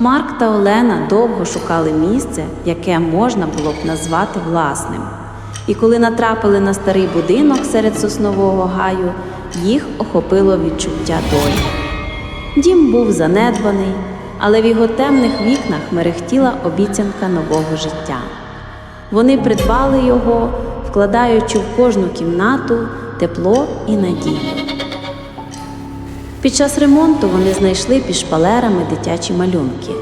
Марк та Олена довго шукали місце, яке можна було б назвати власним. І коли натрапили на старий будинок серед соснового гаю, їх охопило відчуття долі. Дім був занедбаний, але в його темних вікнах мерехтіла обіцянка нового життя. Вони придбали його, вкладаючи в кожну кімнату тепло і надію. Під час ремонту вони знайшли під шпалерами дитячі малюнки: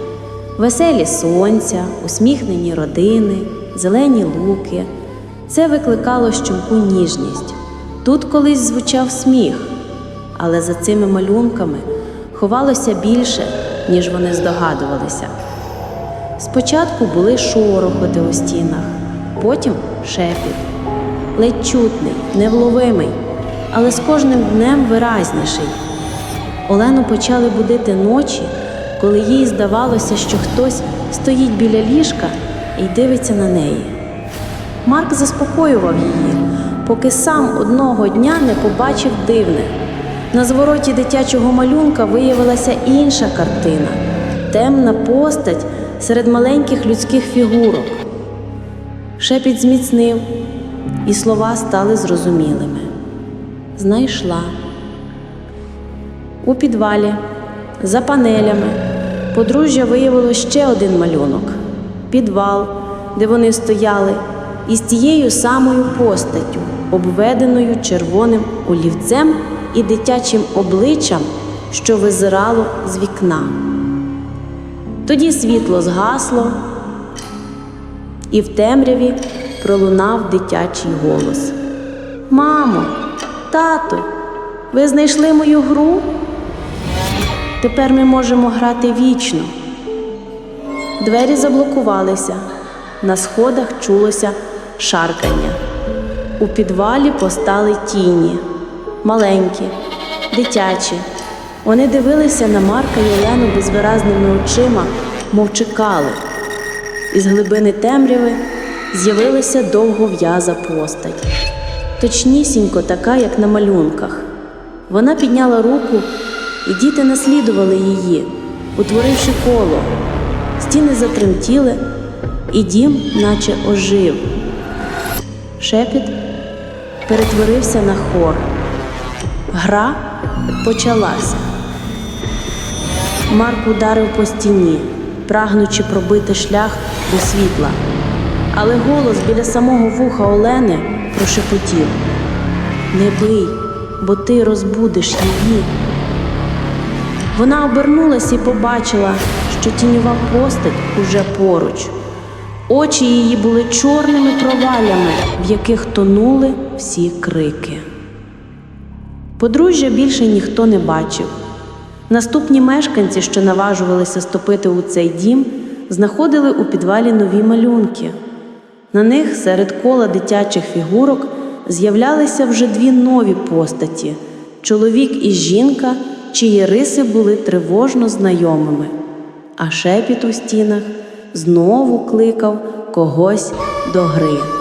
веселі сонця, усміхнені родини, зелені луки. Це викликало щумку ніжність. Тут колись звучав сміх, але за цими малюнками ховалося більше, ніж вони здогадувалися. Спочатку були шорохоти у стінах, потім шепіт, ледь чутний, невловимий, але з кожним днем виразніший. Олену почали будити ночі, коли їй здавалося, що хтось стоїть біля ліжка і дивиться на неї. Марк заспокоював її, поки сам одного дня не побачив дивне. На звороті дитячого малюнка виявилася інша картина темна постать серед маленьких людських фігурок. Шепіт зміцнив, і слова стали зрозумілими. Знайшла. У підвалі, за панелями, подружжя виявило ще один малюнок підвал, де вони стояли, із тією самою постаттю, обведеною червоним олівцем і дитячим обличчям, що визирало з вікна. Тоді світло згасло, і в темряві пролунав дитячий голос: Мамо, тату, ви знайшли мою гру? Тепер ми можемо грати вічно. Двері заблокувалися, на сходах чулося шаркання. У підвалі постали тіні, маленькі, дитячі. Вони дивилися на Марка і Олену безвиразними очима, мов чекали. Із глибини темряви з'явилася довгов'яза постать, точнісінько така, як на малюнках. Вона підняла руку, і діти наслідували її, утворивши коло. Стіни затремтіли, і дім наче ожив. Шепіт перетворився на хор. Гра почалася. Марк ударив по стіні, прагнучи пробити шлях до світла. Але голос біля самого вуха Олени прошепотів: Не бий, бо ти розбудиш її. Вона обернулася і побачила, що тіньова постать уже поруч. Очі її були чорними провалями, в яких тонули всі крики. Подружжя більше ніхто не бачив. Наступні мешканці, що наважувалися ступити у цей дім, знаходили у підвалі нові малюнки. На них серед кола дитячих фігурок з'являлися вже дві нові постаті чоловік і жінка, чиї риси були тривожно знайомими, а шепіт у стінах знову кликав когось до гри.